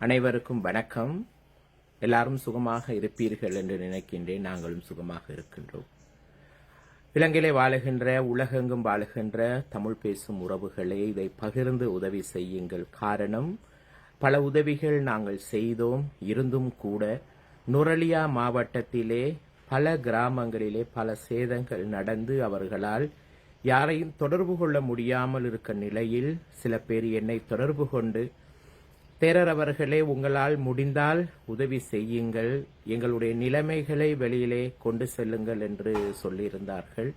அனைவருக்கும் வணக்கம். எல்லாரும் சுகமாக இருப்பீர்கள் என்று நினைக்கின்றேன். நாங்களும் சுகமாக இருக்கின்றோம். இலங்கையிலே வாழுகின்ற உலகெங்கும் வாழுகின்ற தமிழ் பேசும் உறவுகளே இதை பகிர்ந்து உதவி செய்யுங்கள். காரணம் பல உதவிகள் நாங்கள் செய்தோம். இருந்தும் கூட நுரலியா மாவட்டத்திலே பல கிராமங்களிலே பல சேதங்கள் நடந்து அவர்களால் யாரையும் தொடர்பு கொள்ள முடியாமல் இருக்க நிலையில் சில பேர் என்னை தொடர்பு கொண்டு தேரர் அவர்களே உங்களால் முடிந்தால் உதவி செய்யுங்கள். எங்களுடைய நிலைமைகளை வெளியிலே கொண்டு செல்லுங்கள் என்று சொல்லியிருந்தார்கள்.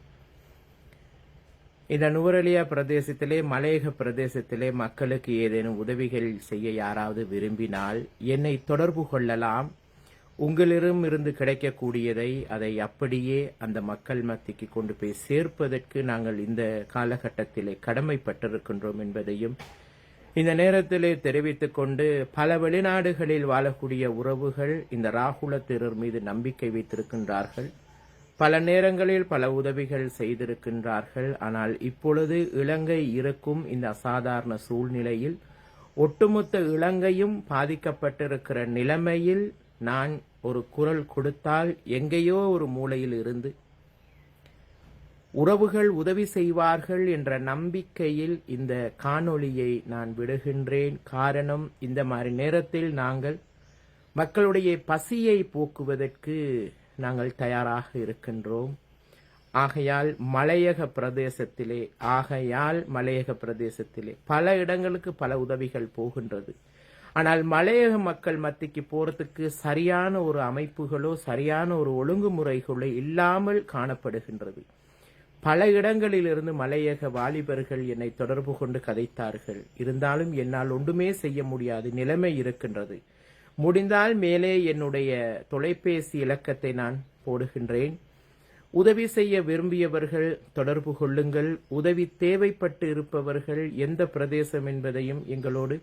இந்த நுவரலியா பிரதேசத்திலே மலையக பிரதேசத்திலே மக்களுக்கு ஏதேனும் உதவிகள் செய்ய யாராவது விரும்பினால் என்னை தொடர்பு கொள்ளலாம். உங்களிடம் இருந்து கிடைக்கக்கூடியதை அதை அப்படியே அந்த மக்கள் மத்திக்கு கொண்டு போய் சேர்ப்பதற்கு நாங்கள் இந்த காலகட்டத்திலே கடமைப்பட்டிருக்கின்றோம் என்பதையும் இந்த நேரத்திலே தெரிவித்துக் கொண்டு பல வெளிநாடுகளில் வாழக்கூடிய உறவுகள் இந்த ராகுல தேரர் மீது நம்பிக்கை வைத்திருக்கின்றார்கள். பல நேரங்களில் பல உதவிகள் செய்திருக்கின்றார்கள். ஆனால் இப்பொழுது இலங்கை இருக்கும் இந்த அசாதாரண சூழ்நிலையில் ஒட்டுமொத்த இலங்கையும் பாதிக்கப்பட்டிருக்கிற நிலைமையில் நான் ஒரு குரல் கொடுத்தால் எங்கேயோ ஒரு மூலையில் இருந்து உறவுகள் உதவி செய்வார்கள் என்ற நம்பிக்கையில் இந்த காணொளியை நான் விடுகின்றேன். காரணம் இந்த மாதிரி நேரத்தில் நாங்கள் மக்களுடைய பசியை போக்குவதற்கு நாங்கள் தயாராக இருக்கின்றோம். ஆகையால் மலையக பிரதேசத்திலே ஆகையால் மலையக பிரதேசத்திலே பல இடங்களுக்கு பல உதவிகள் போகின்றது. ஆனால் மலையக மக்கள் மத்திக்கு போறதுக்கு சரியான ஒரு அமைப்புகளோ சரியான ஒரு ஒழுங்குமுறைகளோ இல்லாமல் காணப்படுகின்றது. பல இடங்களிலிருந்து மலையக வாலிபர்கள் என்னை தொடர்பு கொண்டு கதைத்தார்கள். இருந்தாலும் என்னால் ஒன்றுமே செய்ய முடியாது. நிலைமை இருக்கின்றது. முடிந்தால் மேலே என்னுடைய தொலைபேசி இலக்கத்தை நான் போடுகின்றேன். உதவி செய்ய விரும்பியவர்கள் தொடர்பு கொள்ளுங்கள். உதவி தேவைப்பட்டு இருப்பவர்கள் எந்த பிரதேசம் என்பதையும் எங்களோடு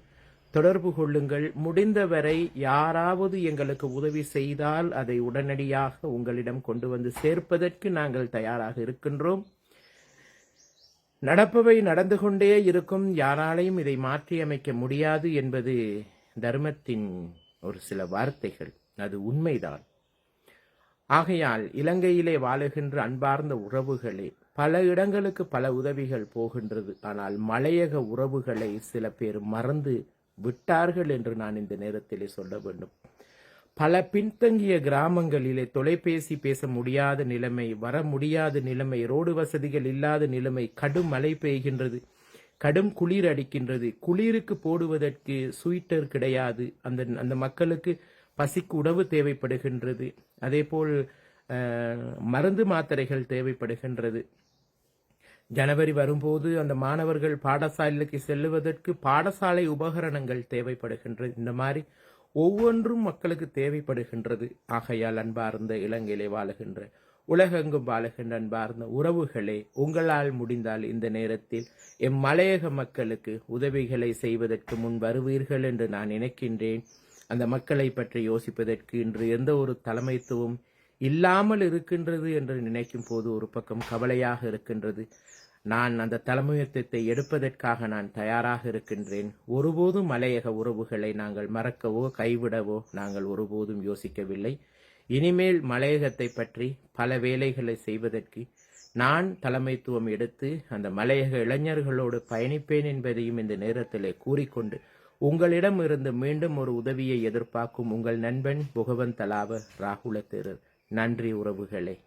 தொடர்பு கொள்ளுங்கள். முடிந்தவரை யாராவது எங்களுக்கு உதவி செய்தால் அதை உடனடியாக உங்களிடம் கொண்டு வந்து சேர்ப்பதற்கு நாங்கள் தயாராக இருக்கின்றோம். நடப்பவை நடந்து கொண்டே இருக்கும். யாராலையும் இதை மாற்றியமைக்க முடியாது என்பது தர்மத்தின் ஒரு சில வார்த்தைகள். அது உண்மைதான். ஆகையால் இலங்கையிலே வாழுகின்ற அன்பார்ந்த உறவுகளே பல இடங்களுக்கு பல உதவிகள் போகின்றது. ஆனால் மலையக உறவுகளை சில பேர் மறந்து விட்டார்கள் என்று நான் இந்த நேரத்திலே சொல்ல வேண்டும். பல பின்தங்கிய கிராமங்களிலே தொலைபேசி பேச முடியாத நிலைமை வர முடியாத நிலைமை ரோடு வசதிகள் இல்லாத நிலைமை கடும் மழை பெய்கின்றது கடும் குளிர் அடிக்கின்றது. குளிருக்கு போடுவதற்கு ஸ்வீட்டர் கிடையாது. அந்த அந்த மக்களுக்கு பசிக்கு உணவு தேவைப்படுகின்றது. அதேபோல் போல் மருந்து மாத்திரைகள் தேவைப்படுகின்றது. ஜனவரி வரும்போது அந்த மாணவர்கள் பாடசாலைக்கு செல்லுவதற்கு பாடசாலை உபகரணங்கள் தேவைப்படுகின்றது இந்த மாதிரி ஒவ்வொன்றும் மக்களுக்கு தேவைப்படுகின்றது. ஆகையால் அன்பார்ந்த இலங்கையிலே வாழுகின்ற உலகெங்கும் வாழுகின்ற அன்பார்ந்த உறவுகளே உங்களால் முடிந்தால் இந்த நேரத்தில் எம் மலையக மக்களுக்கு உதவிகளை செய்வதற்கு முன் வருவீர்கள் என்று நான் நினைக்கின்றேன். அந்த மக்களை பற்றி யோசிப்பதற்கு இன்று எந்த ஒரு தலைமைத்துவம் இல்லாமல் இருக்கின்றது என்று நினைக்கும் போது ஒரு பக்கம் கவலையாக இருக்கின்றது. நான் அந்த தலைமைத்துவத்தை எடுப்பதற்காக நான் தயாராக இருக்கின்றேன். ஒருபோதும் மலையக உறவுகளை நாங்கள் மறக்கவோ கைவிடவோ நாங்கள் ஒருபோதும் யோசிக்கவில்லை. இனிமேல் மலையகத்தை பற்றி பல வேலைகளை செய்வதற்கு நான் தலைமைத்துவம் எடுத்து அந்த மலையக இளைஞர்களோடு பயணிப்பேன் என்பதையும் இந்த நேரத்திலே கூறிக்கொண்டு உங்களிடம் இருந்து மீண்டும் ஒரு உதவியை எதிர்பார்க்கும் உங்கள் நண்பன் புகவன் தலாவ ராகுல தேரர் நன்றி உறவுகளே.